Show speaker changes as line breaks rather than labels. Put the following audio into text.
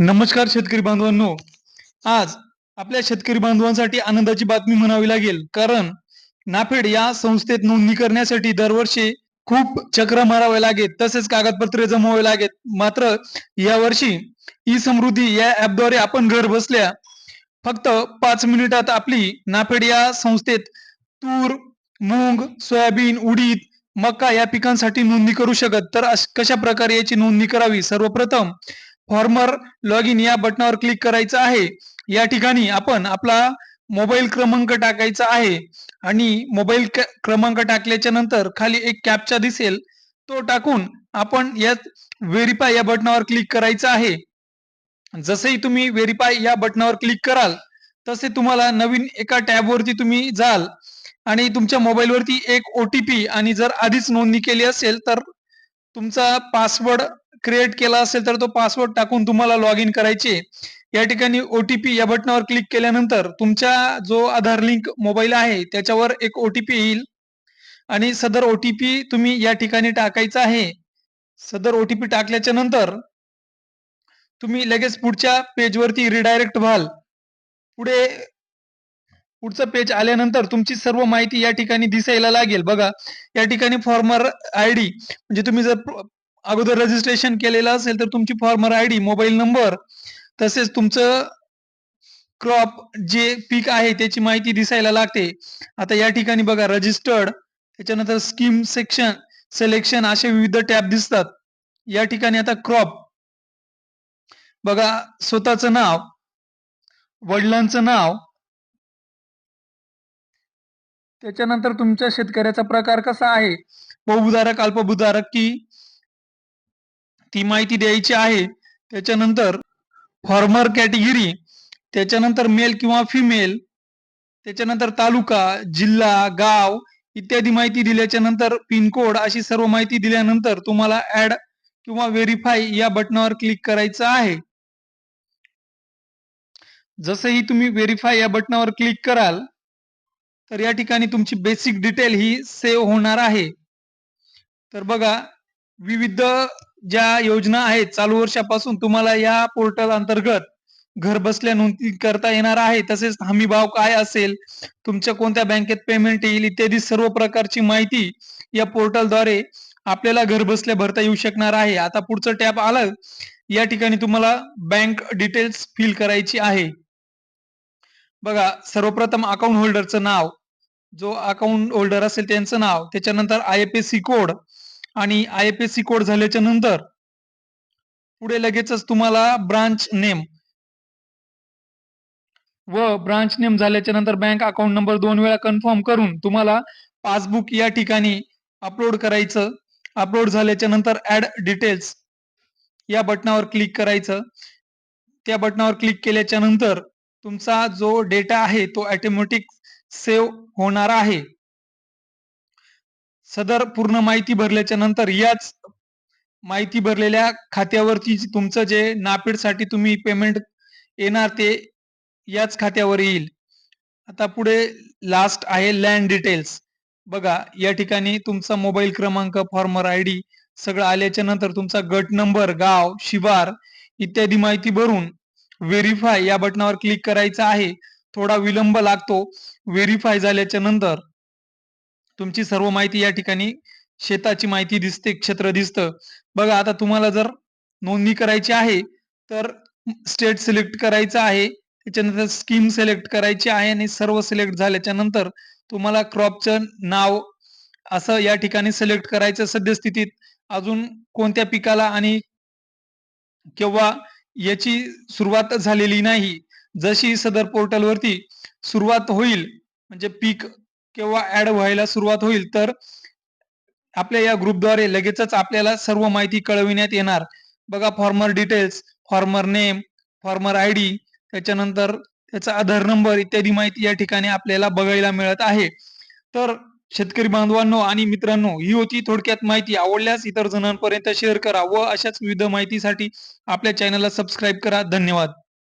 नमस्कार शेतकरी बांधवांनो. आज आपल्या शेतकरी बांधवांसाठी आनंदाची बातमी म्हणावी लागेल. कारण नाफेड या संस्थेत नोंदणी करण्यासाठी दरवर्षी खूप चक्र मारावे लागेल तसेच कागदपत्रे जमवावे लागेल मात्र यावर्षी ई समृद्धी या ऍपद्वारे आपण घर बसल्या फक्त पाच मिनिटात आपली नाफेड या संस्थेत तूर मूग सोयाबीन उडीद मका या पिकांसाठी नोंदणी करू शकत. तर कशा प्रकारे याची नोंदणी करावी? सर्वप्रथम फॉर्मर लॉग इन या बटनावर क्लिक करायचं आहे. या ठिकाणी आपण आपला मोबाईल क्रमांक टाकायचा आहे. आणि मोबाईल क्रमांक टाकल्याच्या नंतर खाली एक कॅपचा दिसेल. तो टाकून आपण यात व्हेरीफाय या बटनावर क्लिक करायचं आहे. जसेही तुम्ही व्हेरीफाय या बटनावर क्लिक कराल तसे तुम्हाला नवीन एका टॅबवरती तुम्ही जाल. आणि तुमच्या मोबाईलवरती एक ओ टी पी आणि जर आधीच नोंदणी केली असेल तर तुमचा पासवर्ड क्रिएट केला असेल तर तो पासवर्ड टाकून तुम्हाला लॉग इन करायचे या ठिकाणी ओटीपी या बटनावर क्लिक केल्यानंतर तुमच्या जो आधार लिंक मोबाईल आहे त्याच्यावर एक ओटीपी येईल. आणि सदर ओटीपी तुम्ही या ठिकाणी टाकायचा आहे. सदर ओटीपी टाकल्याच्या नंतर तुम्ही लगेच पुढच्या पेजवरती रिडायरेक्ट व्हाल. पुढे पुढचं पेज आल्यानंतर तुमची सर्व माहिती या ठिकाणी दिसायला लागेल. बघा या ठिकाणी फॉर्मर आय डी म्हणजे तुम्ही जर अगोदर रजिस्ट्रेशन केलेलं असेल तर तुमची farmer I D mobile number तसेच तुमचं क्रॉप जे पीक आहे त्याची माहिती दिसायला लागते. आता या ठिकाणी बघा रजिस्टर्ड त्याच्यानंतर स्कीम सेक्शन सिलेक्शन असे विविध टॅब दिसतात. या ठिकाणी आता क्रॉप बघा स्वतःचं नाव वडिलांचं नाव त्याच्यानंतर तुमच्या शेतकऱ्याचा प्रकार कसा आहे? बहुभूधारक अल्पभूधारक की ती माहिती द्यायची आहे. त्याच्यानंतर फॉर्मर कॅटेगरी त्याच्यानंतर मेल किंवा फिमेल त्याच्यानंतर तालुका जिल्हा गाव इत्यादी माहिती दिल्याच्या नंतर पिनकोड अशी सर्व माहिती दिल्यानंतर तुम्हाला ऍड किंवा व्हेरीफाय या बटनावर क्लिक करायचं आहे. जसंही तुम्ही व्हेरीफाय या बटनावर क्लिक कराल तर या ठिकाणी तुमची बेसिक डिटेल ही सेव्ह होणार आहे. तर बघा विविध ज्या योजना आहेत चालू वर्षापासून तुम्हाला या पोर्टल अंतर्गत घर बसल्या नोंदणी करता येणार आहे तसेच हमी भाव काय असेल तुमच्या कोणत्या बँकेत पेमेंट येईल इत्यादी सर्व प्रकारची माहिती या पोर्टलद्वारे आपल्याला घर बसल्या भरता येऊ शकणार आहे. आता पुढचं टॅब आलं या ठिकाणी तुम्हाला बँक डिटेल्स फिल करायची आहे. बघा सर्वप्रथम अकाउंट होल्डरचं नाव जो अकाउंट होल्डर असेल त्यांचं नाव त्याच्यानंतर I F S C code आणि I F S C code झाल्याच्यानंतर पुढे लगेचच तुम्हाला ब्रांच नेम व ब्रांच नेम झाल्याच्यानंतर बँक अकाउंट नंबर दोन वेळा कन्फर्म करून तुम्हाला पासबुक या ठिकाणी अपलोड करायचं. अपलोड झाल्याच्यानंतर ऍड डिटेल्स या बटनावर क्लिक करायचं. त्या बटनावर क्लिक केल्याच्यानंतर तुमचा जो डेटा आहे तो ऑटोमॅटिक सेव्ह होणार आहे. सदर पूर्ण माहिती भरल्याच्या नंतर याच माहिती भरलेल्या खात्यावरती तुमचं जे नापीडसाठी तुम्ही पेमेंट येणार ते याच खात्यावर येईल. आता पुढे लास्ट आहे लँड डिटेल्स बघा या ठिकाणी तुमचा मोबाईल क्रमांक फॉर्मर आय डी सगळं आल्याच्यानंतर तुमचा गट नंबर गाव शिवार इत्यादी माहिती भरून व्हेरीफाय या बटनावर क्लिक करायचं आहे. थोडा विलंब लागतो. व्हेरीफाय झाल्याच्यानंतर तुमची सर्व माहिती या ठिकाणी शेताची माहिती दिसते क्षेत्र दिसतं. बघा आता तुम्हाला जर नोंदणी करायची आहे तर स्टेट सिलेक्ट करायचं आहे त्याच्यानंतर स्कीम सिलेक्ट करायची आहे आणि सर्व सिलेक्ट झाल्याच्यानंतर तुम्हाला क्रॉपचं नाव असं या ठिकाणी सिलेक्ट करायचं सद्यस्थितीत. अजून कोणत्या पिकाला आणि किंवा याची सुरुवात झालेली नाही. जशी सदर पोर्टलवरती सुरुवात होईल म्हणजे पीक किंवा ऍड व्हायला सुरुवात होईल तर आपल्या या ग्रुपद्वारे लगेचच आपल्याला सर्व माहिती कळविण्यात येणार. बघा farmer details farmer name farmer I D त्याच्यानंतर त्याचा आधार नंबर इत्यादी माहिती या ठिकाणी आपल्याला बघायला मिळत आहे. तर शेतकरी बांधवांनो आणि मित्रांनो ही होती थोडक्यात माहिती. आवडल्यास इतर जणांपर्यंत शेअर करा व अशाच विविध माहितीसाठी आपल्या चॅनलला सबस्क्राईब करा. धन्यवाद.